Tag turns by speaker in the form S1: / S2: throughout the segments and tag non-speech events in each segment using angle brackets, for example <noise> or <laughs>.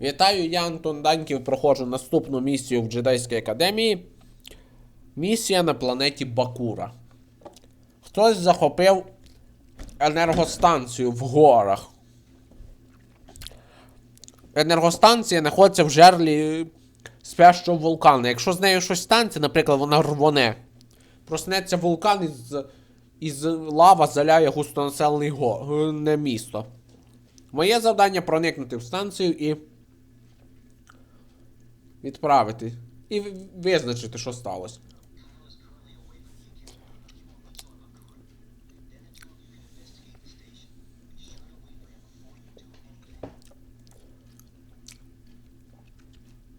S1: Вітаю, я Антон Даньків. Проходжу наступну місію в Джедайській академії. Місія на планеті Бакура. Хтось захопив енергостанцію в горах. Енергостанція знаходиться в жерлі спящого вулкану. Якщо з нею щось станеться, наприклад, вона рвоне. Проснеться вулкан із, із лава заляє густонаселений го, місто. Моє завдання проникнути в станцію і відправити. І визначити, що сталося.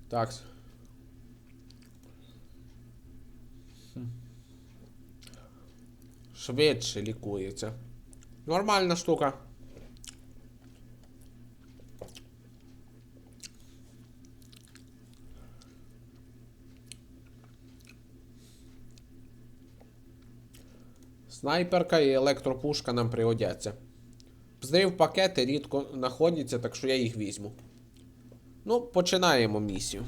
S1: Так. Швидше лікується. Нормальна штука. Снайперка і електропушка нам пригодяться. Взрив пакети рідко знаходяться, так що я їх візьму. Ну, починаємо місію.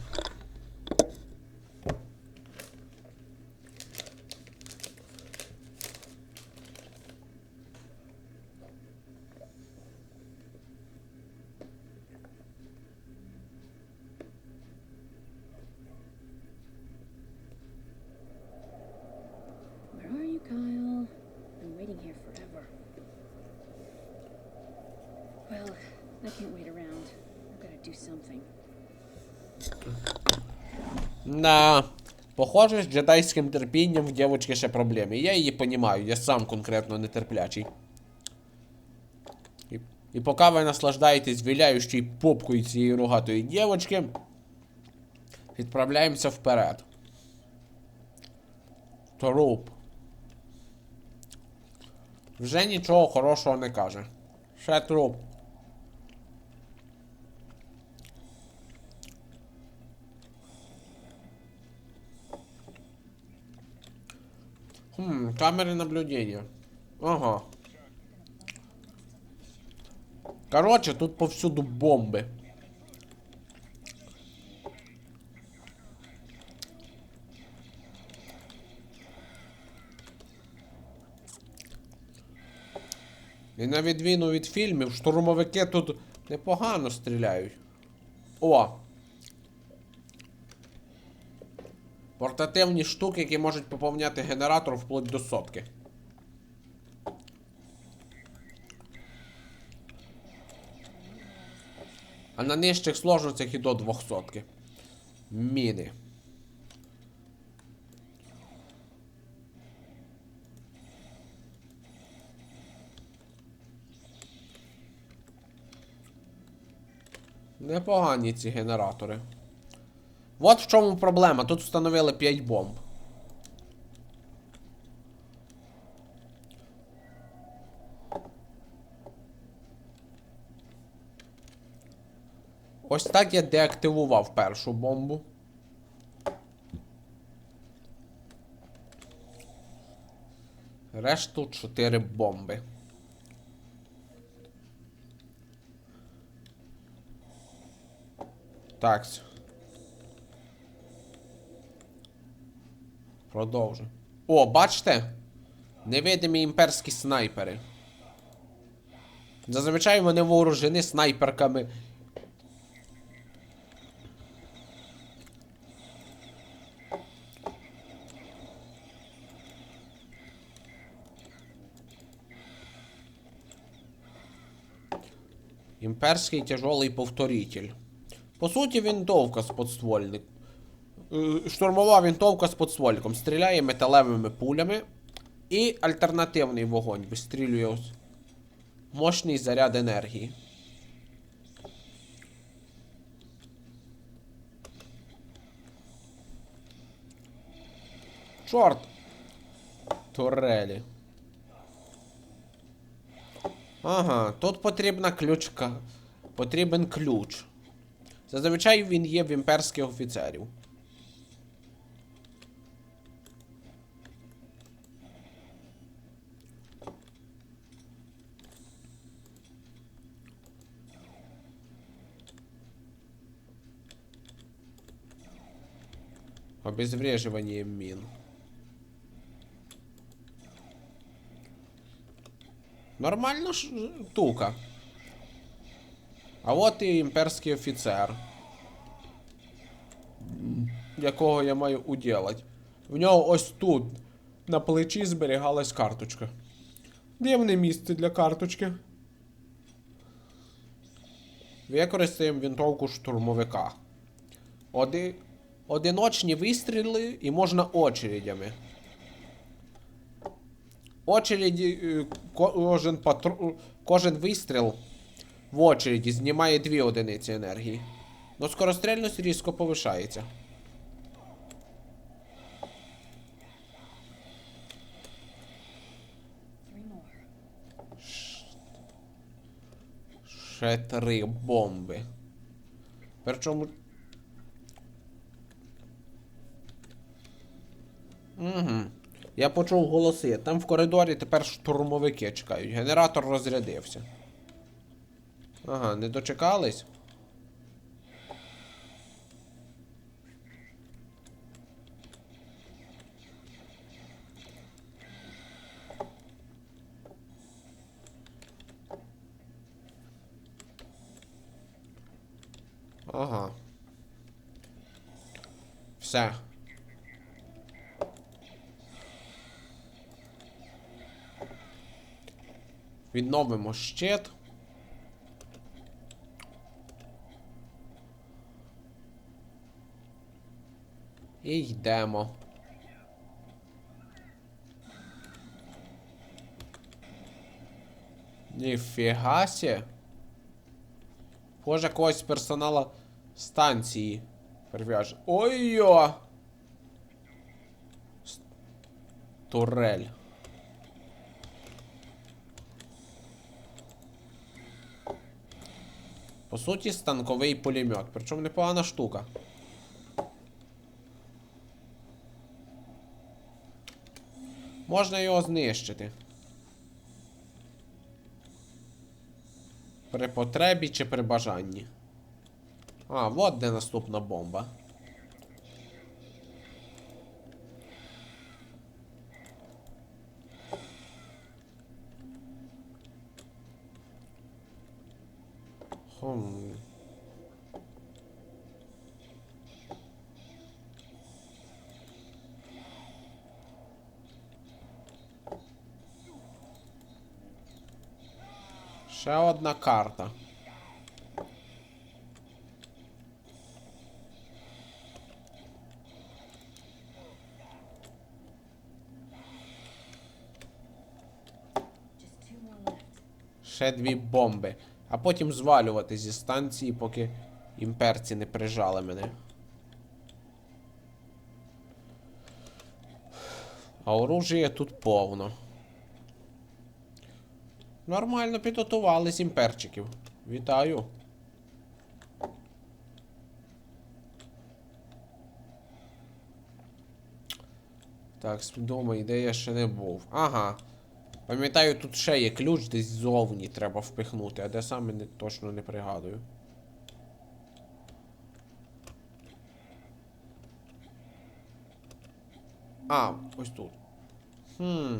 S1: Да. Похоже, з джедайським терпінням в дівчинки ще проблеми. Я її понімаю, я сам конкретно нетерплячий. І, і поки ви наслаждаєтесь віляючою попкою цієї рогатої дівчинки, відправляємося вперед. Труп. Вже нічого хорошого не каже. Ще труп. Хм, камеры наблюдения. Ага. Короче, тут повсюду бомби. І на відміну від фільмів, штурмовики тут непогано стріляють. О! Портативні штуки, які можуть поповняти генератор вплоть до сотки. А на нижчих сложностях і до двохсотки. Міни. Непогані ці генератори. От в чому проблема. Тут встановили 5 бомб. Ось так я деактивував першу бомбу. Решту 4 бомби. Так. Продовжуй. О, бачите? Невидимі імперські снайпери. Зазвичай вони вооружені снайперками. Імперський тяжелий повторитель. По суті, винтовка з подствольник. Е, Штурмова винтовка з подствольником. Стріляє металевими пулями. І альтернативний вогонь вистрілює мощний заряд енергії. Чорт! Турелі. Ага, тут потрібна ключка. Потрібен ключ. Зазвичай він є в імперських офіцерів. Обезвреживание мин. Нормальна штука. А от і імперський офіцер. Якого я маю уділать. В нього ось тут на плечі зберігалась карточка. Дивне місце для карточки. Використаємо винтовку штурмовика. Оди... Одиночні вистріли і можна очередями. Очереді. е, Кожен патру... Кожен вистріл в очереді знімає 2 одиниці енергії. Но скорострільність різко повишається. Ще три бомби. Причому. Угу. Я почув голоси. Там в коридорі тепер штурмовики чекають. Генератор розрядився. Ага, не дочекались? Ага. Все. Відновимо щит. І йдемо. Ніфіга сі. Боже, когось персонала станції прив'яже. Ой-йо! Турель. По суті, станковий пулемет. Причому непогана штука. Можна його знищити. При потребі чи при бажанні. А, от де наступна бомба. Хм. Ще одна карта. Ще дві бомби. А потім звалювати зі станції, поки імперці не прижали мене. А оружія тут повно. Нормально підготувались імперчиків. Вітаю. Так, думаю, де я ще не був. Ага. Пам'ятаю, тут ще є ключ, десь ззовні треба впихнути, а де саме не, точно не пригадую. А, ось тут. Хм.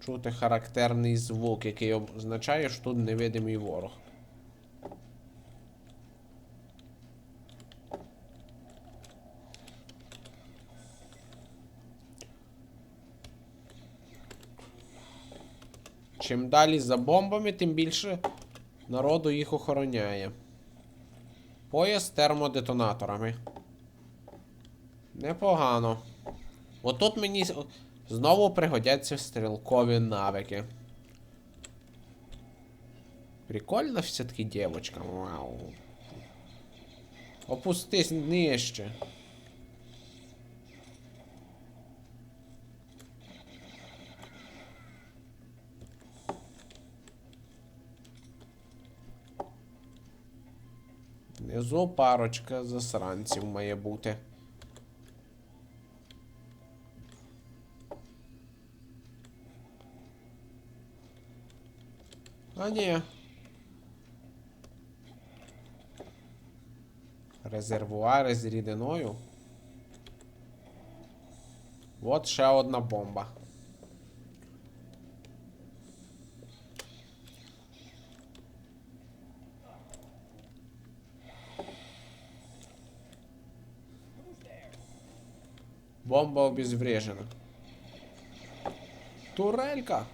S1: Чути характерний звук, який означає, що тут невидимий ворог. Чим далі за бомбами, тим більше народу їх охороняє. Пояс з термодетонаторами. Непогано. Отут мені знову пригодяться стрілкові навики. Прикольна все-таки дівчинка. Вау. Опустись нижче. Внизу парочка засранців має бути. А ні. Резервуари з рідиною. От ще одна бомба. Бомба обезврежена. Турелька.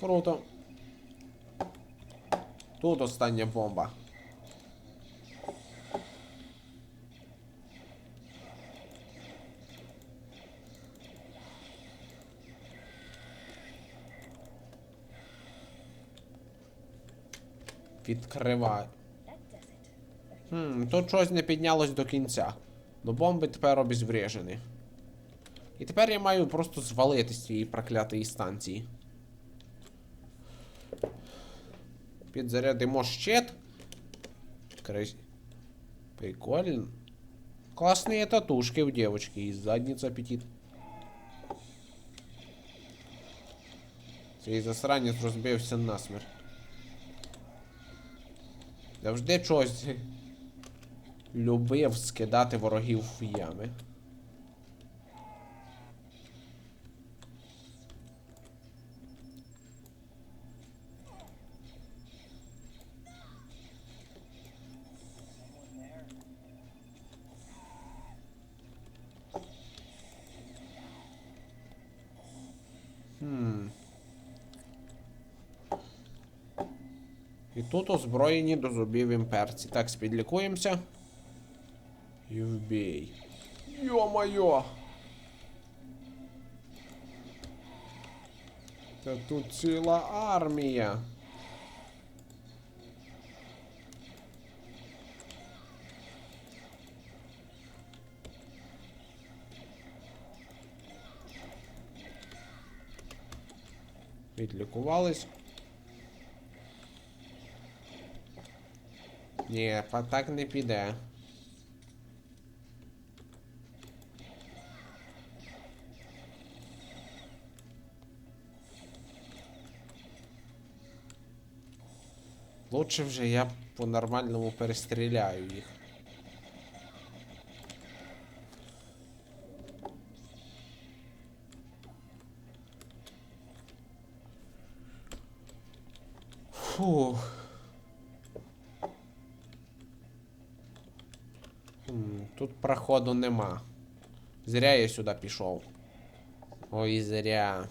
S1: Круто. Тут остання бомба. Відкривай. Хм, тут щось не піднялось до кінця. До бомби тепер обезврежені. І тепер я маю просто звалити з цієї проклятої станції. Підзарядимо щит. Крис... Прикольно. Классные татушки у девочки и задница аппетит. Цей засранець розбився насмерть. Завжди чогось любив скидати ворогів в ями. І тут озброєні до зубів імперці. Так, спідлікуємося. І вбій. Йо-моє! Та тут ціла армія. Відлікувались. Ні, так не піде. Лучше вже я по-нормальному перестріляю їх. Фух. Тут проходу нема. Зря я сюди пішов. Ой, зря.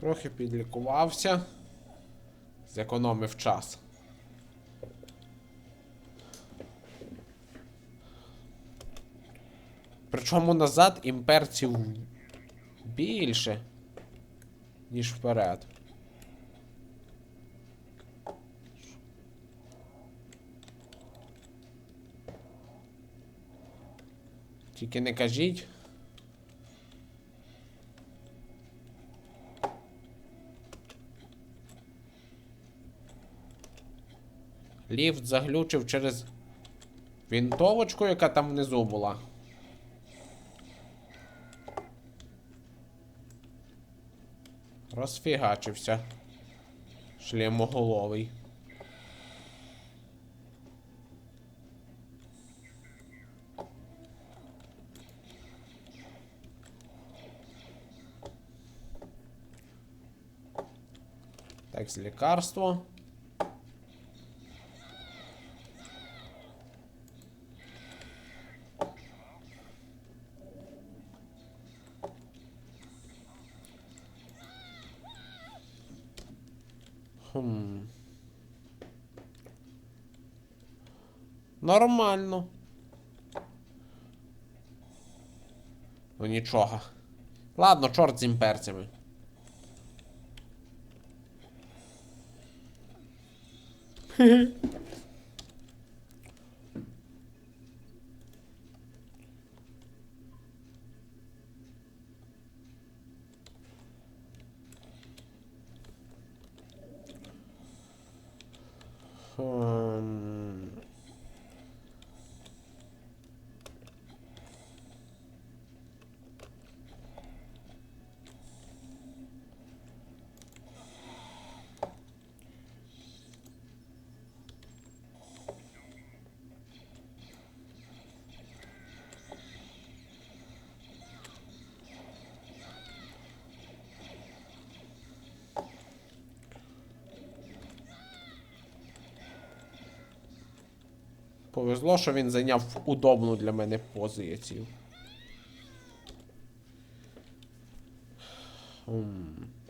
S1: Трохи підлікувався. Зекономив час. Причому назад імперців більше, ніж вперед. Тільки не кажіть. Ліфт заглючив через вінтовочку, яка там внизу була. Розфігачився. Шлемоголовий. Так, з лікарство. Хм. Нормально. Ну нічого. Ладно, чорт з імперцями. Хм. <laughs> Повезло, що він зайняв удобну для мене позицію. Хм.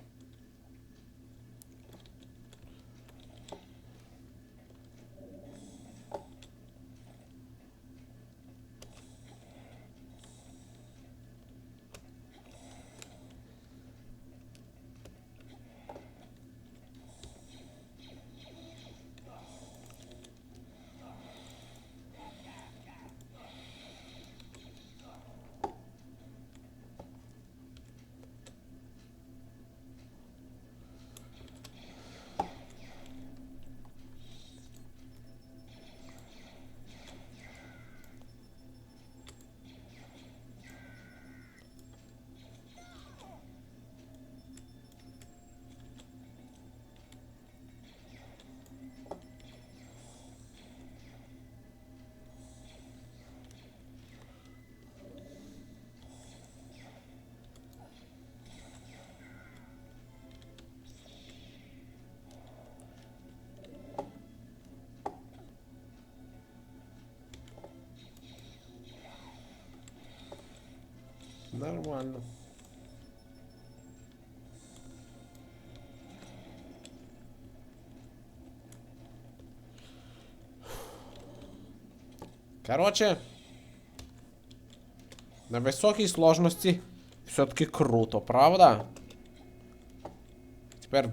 S1: Нормально. Короче, на високій сложності все-таки круто, правда? Тепер.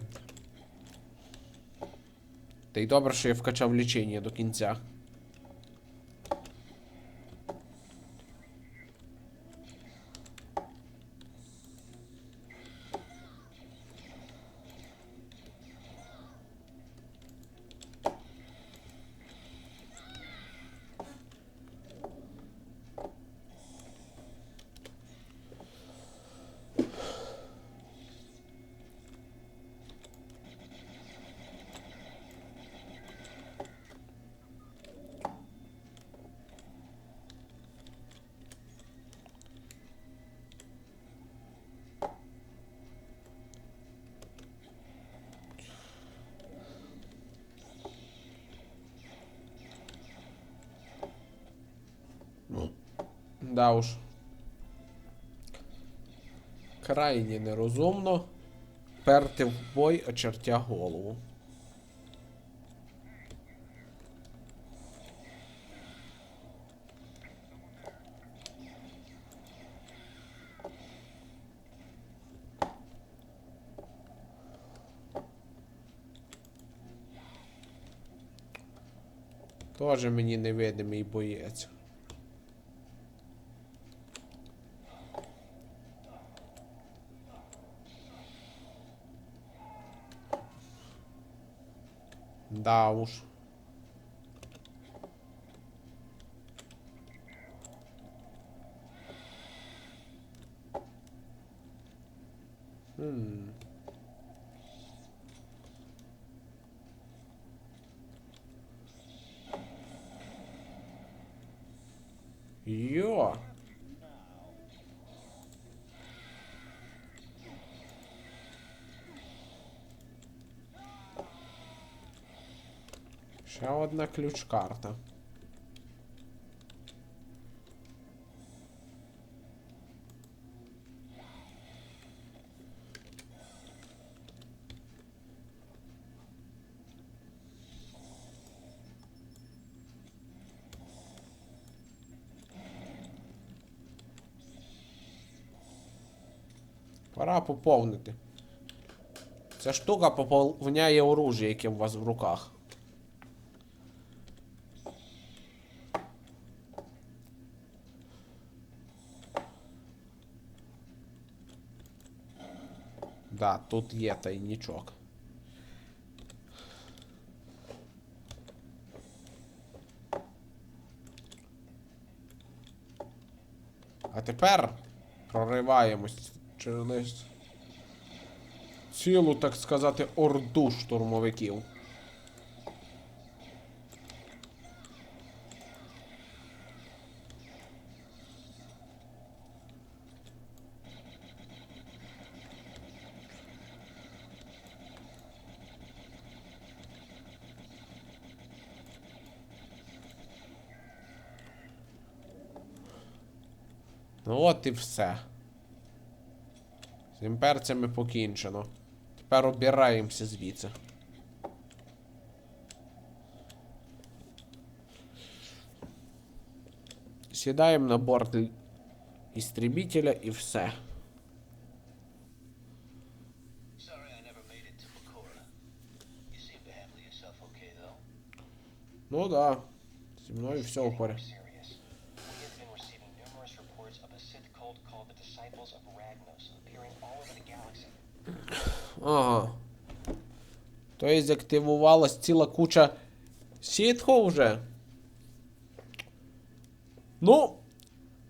S1: Та й добре, що я вкачав лічення до кінця. Да уж. Крайні нерозумно перти в бой, очертя голову. Тоже мені невидимий боєць. Да уж. Хм. Йо. Ще одна ключ-карта. Пора поповнити. Ця штука поповняє оружие, яке у вас в руках. Да, тут є тайнічок. А тепер прориваємось через цілу, так сказати, орду штурмовиків. Ну от і все. З імперцями покінчено. Тепер обираємося звідси. Сідаємо на борт істребителя і все. Ну да. Зі мною все в порядку. Ага. Тобто активувалась ціла куча сітху вже. Ну,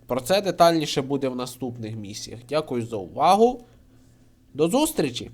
S1: про це детальніше буде в наступних місіях. Дякую за увагу. До зустрічі!